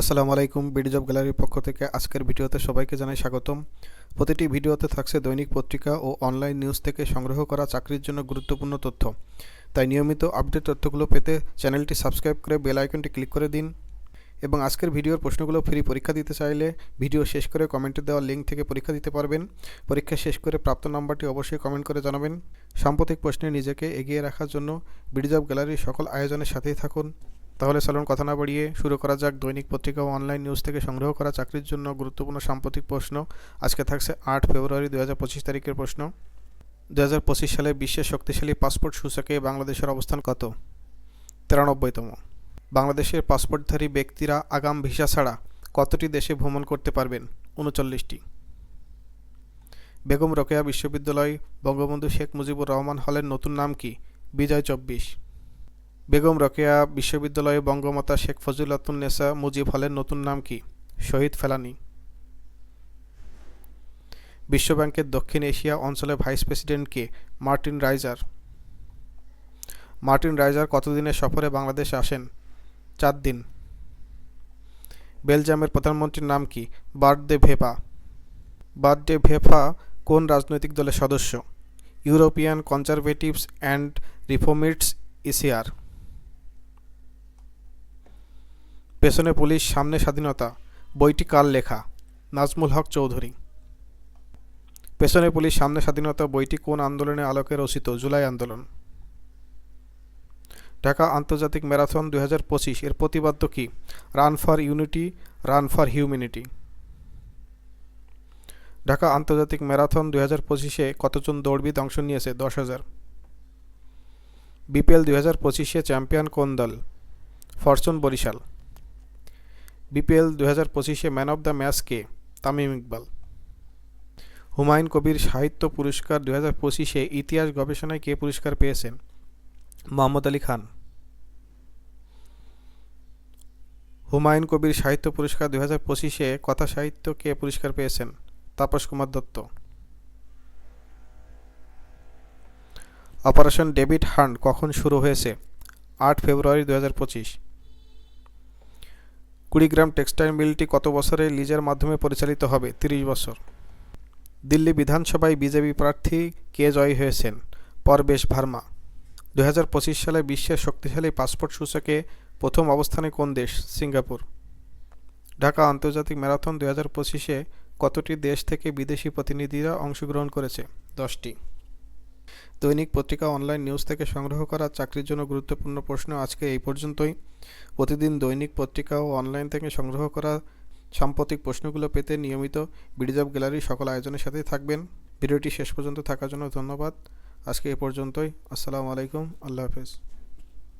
আসসালামু আলাইকুম BD job গ্যালারির পক্ষ থেকে আজকের ভিডিওতে সবাইকে জানাই স্বাগতম। প্রতিটি ভিডিওতে থাকছে দৈনিক পত্রিকা ও অনলাইন নিউজ থেকে সংগ্রহ করা চাকরির জন্য গুরুত্বপূর্ণ তথ্য। তাই নিয়মিত আপডেট তথ্যগুলো পেতে চ্যানেলটি সাবস্ক্রাইব করে বেল আইকনটি ক্লিক করে দিন। এবং আজকের ভিডিওর প্রশ্নগুলো ফ্রি পরীক্ষা দিতে চাইলে ভিডিও শেষ করে কমেন্টে দেওয়া লিঙ্ক থেকে পরীক্ষা দিতে পারবেন। পরীক্ষা শেষ করে প্রাপ্ত নাম্বারটি অবশ্যই কমেন্ট করে জানাবেন। সাম্প্রতিক প্রশ্নে নিজেকে এগিয়ে রাখার জন্য বিডি জব গ্যালারির সকল আয়োজনের সাথেই থাকুন। তাহলে চলুন কথা না বাড়িয়ে শুরু করা যাক দৈনিক পত্রিকা ও অনলাইন নিউজ থেকে সংগ্রহ করা চাকরির জন্য গুরুত্বপূর্ণ সাম্প্রতিক প্রশ্ন। আজকে থাকছে আট ফেব্রুয়ারি দু পঁচিশ তারিখের প্রশ্ন। দু হাজার পঁচিশ সালে বিশ্বের শক্তিশালী পাসপোর্ট সূচকে বাংলাদেশের অবস্থান কত? তিরানব্বইতম। বাংলাদেশের পাসপোর্টধারী ব্যক্তিরা আগাম ভিসা ছাড়া কতটি দেশে ভ্রমণ করতে পারবেন? উনচল্লিশটি। বেগম রোকেয়া বিশ্ববিদ্যালয়, বঙ্গবন্ধু শেখ মুজিবুর রহমান হলের নতুন নাম কি? বিজয় চব্বিশ। বেগম রকেয়া বিশ্ববিদ্যালয়ে বঙ্গমাতা শেখ ফজিলাতুন্নেসা মুজিব হলের নতুন নাম কি? শহীদ ফেলানি। বিশ্বব্যাংকের দক্ষিণ এশিয়া অঞ্চলের ভাইস প্রেসিডেন্ট কে? Martin Raiser. মার্টিন রাইজার কতদিনের সফরে বাংলাদেশে আসেন? চার দিন। বেলজিয়ামের প্রধানমন্ত্রীর নাম কি? বার্থডে ভেপা। বার্থডে ভেপা কোন রাজনৈতিক দলের সদস্য? European Conservatives and Reformists ECR. পেছনে পুলিশ, সামনে স্বাধীনতা। বইটি কার লেখা? নাজমুল হক চৌধুরী। পেছনে পুলিশ, সামনে স্বাধীনতা, বইটি কোন আন্দোলনের আলোকে রচিত? জুলাই আন্দোলন। ঢাকা আন্তর্জাতিক ম্যারাথন দু হাজার পঁচিশ, এর প্রতিবাদ্য কি? Run for unity, run for humanity. Dhaka আন্তর্জাতিক ম্যারাথন দুই হাজার পঁচিশে কতজন দৌড়বিদ অংশ নিয়েছে? দশ হাজার। বিপিএল দুই হাজার পঁচিশে চ্যাম্পিয়ন কোন দল? ফরচুন বরিশাল। বিপিএল দু হাজার পঁচিশে ম্যান অব দ্য ম্যাচ কে তামিম ইকবাল। হুমায়ুন কবির সাহিত্য পুরস্কার দু হাজার পঁচিশে ইতিহাস গবেষণায় কে পুরস্কার পেয়েছেন? মোহাম্মদ আলী খান। হুমায়ুন কবির সাহিত্য পুরস্কার দু হাজার পঁচিশে কথা সাহিত্য কে পুরস্কার পেয়েছেন? Tapas Kumar Dutta. Operation Devil Hunt কখন শুরু হয়েছে? আট ফেব্রুয়ারি দু হাজার পঁচিশ। কুড়িগ্রাম টেক্সটাইল মিলটি কত বছরে লিজের মাধ্যমে পরিচালিত হবে? তিরিশ বছর। দিল্লি বিধানসভায় বিজেপি প্রার্থী কে জয়ী হয়েছেন? পরবেশ ভার্মা। দু হাজার পঁচিশ সালে বিশ্বের শক্তিশালী পাসপোর্ট সূচকে প্রথম অবস্থানে কোন দেশ? সিঙ্গাপুর। ঢাকা আন্তর্জাতিক ম্যারাথন দু হাজার পঁচিশে কতটি দেশ থেকে বিদেশি প্রতিনিধিরা অংশগ্রহণ করেছে? দশটি। দৈনিক পত্রিকা অনলাইন নিউজ থেকে সংগ্রহ করা চাকরির জন্য গুরুত্বপূর্ণ প্রশ্ন আজকে এই পর্যন্তই। প্রতিদিন দৈনিক পত্রিকা ও অনলাইন থেকে সংগ্রহ করা সাম্প্রতিক প্রশ্নগুলো পেতে নিয়মিত বিডিজব গ্যালারি সকল আয়োজনের সাথেই থাকবেন। ভিডিওটি শেষ পর্যন্ত থাকার জন্য ধন্যবাদ। আজকে এ পর্যন্তই। আসসালামু আলাইকুম। আল্লাহ হাফেজ।